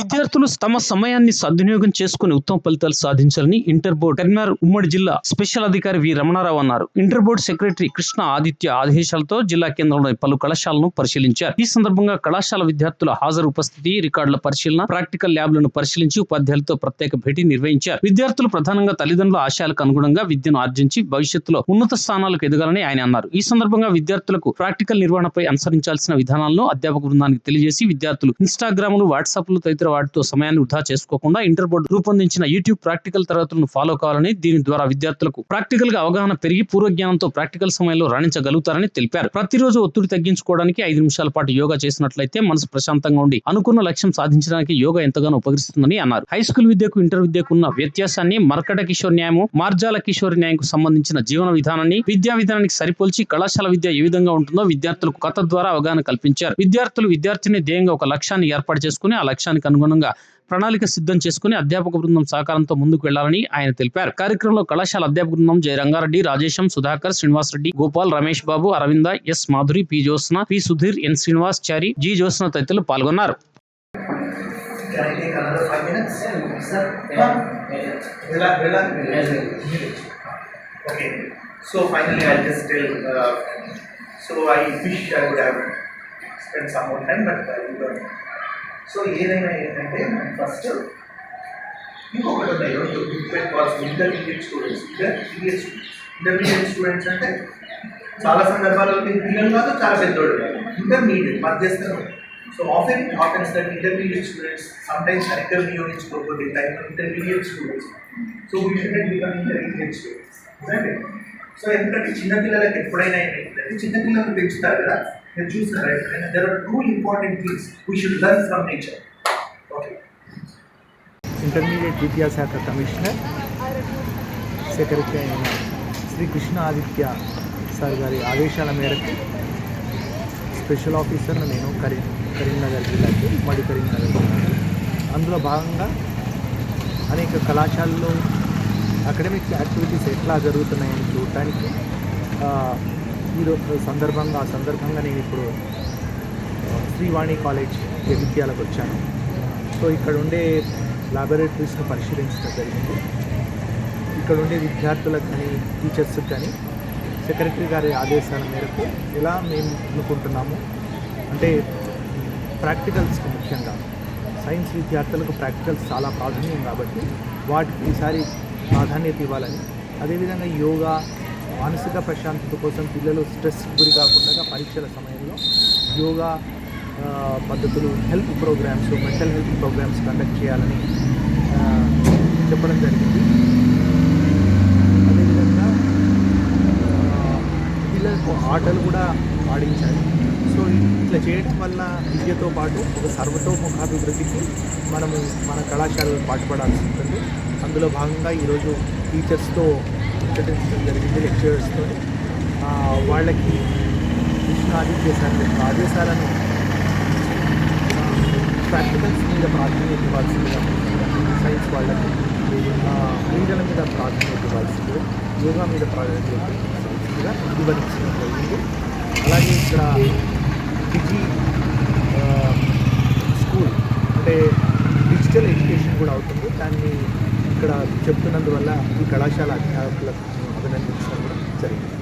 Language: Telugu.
విద్యార్థులు తమ సమయాన్ని సద్వినియోగం చేసుకుని ఉత్తమ ఫలితాలు సాధించాలని ఇంటర్ బోర్డు కరీంనగర్ ఉమ్మడి జిల్లా స్పెషల్ అధికారి వి రమణారావు అన్నారు. Inter board secretary Krishna Aditya ఆదేశాలతో జిల్లా కేంద్రంలోని పలు కళాశాలను పరిశీలించారు. ఈ సందర్భంగా కళాశాల విద్యార్థుల హాజరు ఉపస్థితి రికార్డుల పరిశీలన ప్రాక్టికల్ ల్యాబ్లను పరిశీలించి ఉపాధ్యాయులతో ప్రత్యేక భేటీ నిర్వహించారు. విద్యార్థులు ప్రధానంగా తల్లిదండ్రుల ఆశయాలకు అనుగుణంగా విద్యను ఆర్జించి భవిష్యత్తులో ఉన్నత స్థానాలకు ఎదగాలని ఆయన అన్నారు. ఈ సందర్భంగా విద్యార్థులకు ప్రాక్టికల్ నిర్వహణపై అనుసరించాల్సిన విధానాలను అధ్యాపక బృందానికి తెలియజేసి విద్యార్థులు ఇన్స్టాగ్రామ్లు వాట్సాప్లు తదితర వాటితో సమయాన్ని వృధా చేసుకోకుండా ఇంటర్ బోర్డు రూపొందించిన యూట్యూబ్ ప్రాక్టికల్ తరగతులను ఫాలో కావాలని దీని ద్వారా విద్యార్థులకు ప్రాక్టికల్గా అవగాహన పెరిగి పూర్వ జ్ఞానంతో ప్రాక్టికల్ సమయంలో రాణించగలుగుతారని తెలిపారు. ప్రతిరోజు ఒత్తిడి తగ్గించుకోవడానికి ఐదు నిమిషాల పాటు యోగా చేసినట్లయితే మనసు ప్రశాంతంగా ఉండి అనుకున్న లక్ష్యం సాధించడానికి యోగా ఎంతగానో ఉపకరిస్తుందని అన్నారు. హై స్కూల్ విద్యకు ఇంటర్ విద్యకు ఉన్న వ్యత్యాసాన్ని మర్కట కిషోర్ న్యాయము మార్జాల కిషోర్ న్యాయంకు సంబంధించిన జీవన విధానాన్ని విద్యా విధానానికి సరిపోల్చి కళాశాల విద్య ఏ విధంగా ఉంటుందో విద్యార్థులకు కథ ద్వారా అవగాహన కల్పించారు. విద్యార్థులు విద్యార్థిని ధ్యేయంగా ఒక లక్ష్యాన్ని ఏర్పాటు చేసుకుని ఆ లక్ష్యానికి అనుగుణంగా ప్రణాళిక సిద్ధం చేసుకుని అధ్యాపక బృందం సహకారంతో ముందుకు వెళ్ళాలని ఆయన తెలిపారు. కార్యక్రమంలో కళాశాల అధ్యాపక బృందం Jayarangareddy Rajesham Sudhakar Srinivas Reddy Gopal Ramesh Babu Aravinda S Madhuri P Jyotsna P Sudheer N Srinivas Chari G Jyotsna తదితరులు పాల్గొన్నారు. So finally just tell, uh, so I wish I would have spent some more time, but I don't. So ఏదైనా ఏంటంటే ఫస్ట్ ఇంకొకటి ఉన్నాయి రెండు different calls intermediate students intermediate intermediate students అంటే చాలా సందర్భాలలో మీరు పిల్లలు కాదు చాలా పెద్దోళ్ళు కాదు. Intermediate మధ్యస్థం. So often happens that intermediate students sometimes character వినియోగించుకోకపోతే time intermediate students so we should become intermediate students so ఎందుకంటే చిన్నపిల్లలకి ఎప్పుడైనా ఏంటంటే చిన్నపిల్లలు పెంచుతారు కదా. మీరు చూసారు ఎప్పుడైనా there are two important things we should learn from nature okay intermediate విద్యాశాఖ కమిషనర్ సెక్రటరీ అయిన శ్రీ కృష్ణ ఆదిత్య సార్ గారి ఆదేశాల మేరకు స్పెషల్ ఆఫీసర్ను నేను కరీం కరీంనగర్ జిల్లాకి మడి కరీంనగర్ జిల్లాకి. అందులో భాగంగా అనేక కళాశాలలో అకాడమిక్ యాక్టివిటీస్ ఎట్లా జరుగుతున్నాయని చూడటానికి ఈరోజు సందర్భంగా ఆ సందర్భంగా నేను ఇప్పుడు శ్రీవాణి కాలేజ్ జగిత్యాలకు వచ్చాను. సో ఇక్కడ ఉండే లాబొరేటరీస్ను పరిశీలించడం జరిగింది. ఇక్కడ ఉండే విద్యార్థులకు కానీ టీచర్స్కి కానీ సెక్రటరీ గారి ఆదేశాల మేరకు ఎలా మేము అనుకుంటున్నాము అంటే ప్రాక్టికల్స్కి ముఖ్యంగా సైన్స్ విద్యార్థులకు ప్రాక్టికల్స్ చాలా ప్రాధాన్యం కాబట్టి వాటికి ఈసారి ప్రాధాన్యత ఇవ్వాలని అదేవిధంగా యోగా మానసిక ప్రశాంతత కోసం పిల్లలు స్ట్రెస్ గురి కాకుండా పరీక్షల సమయంలో యోగా పద్ధతులు health programmes mental health programmes conduct చేయాలని చెప్పడం జరిగింది. అదేవిధంగా పిల్లలకు ఆటలు కూడా ఆడించాలి. సో ఇట్లా చేయడం వల్ల విద్యతో పాటు ఒక సర్వతోముఖాభివృద్ధికి మనము మన కళాశాలలు పాటుపడాల్సి ఉంటుంది. అందులో భాగంగా ఈరోజు టీచర్స్తో ముచ్చటించడం జరిగింది లెక్చరర్స్తో. వాళ్ళకి కృష్ణ ఆదిత్య సార్ ఆదేశాలను ప్రాక్టికల్స్ మీద ప్రాధాన్యత ఇవ్వాల్సిందిగా సైన్స్ వాళ్ళకి క్రీడల మీద ప్రాధాన్యత ఇవ్వాల్సింది యోగా మీద ప్రాధాన్యత ఇవ్వాల్సిందిగా వివరించడం జరిగింది. అలాగే ఇక్కడ డిజీ స్కూల్ అంటే డిజిటల్ ఎడ్యుకేషన్ కూడా అవుతుంది. దాన్ని ఇక్కడ చెప్తున్నందువల్ల ఈ కళాశాల అధ్యాపకులకు అభినందించడం కూడా జరిగింది.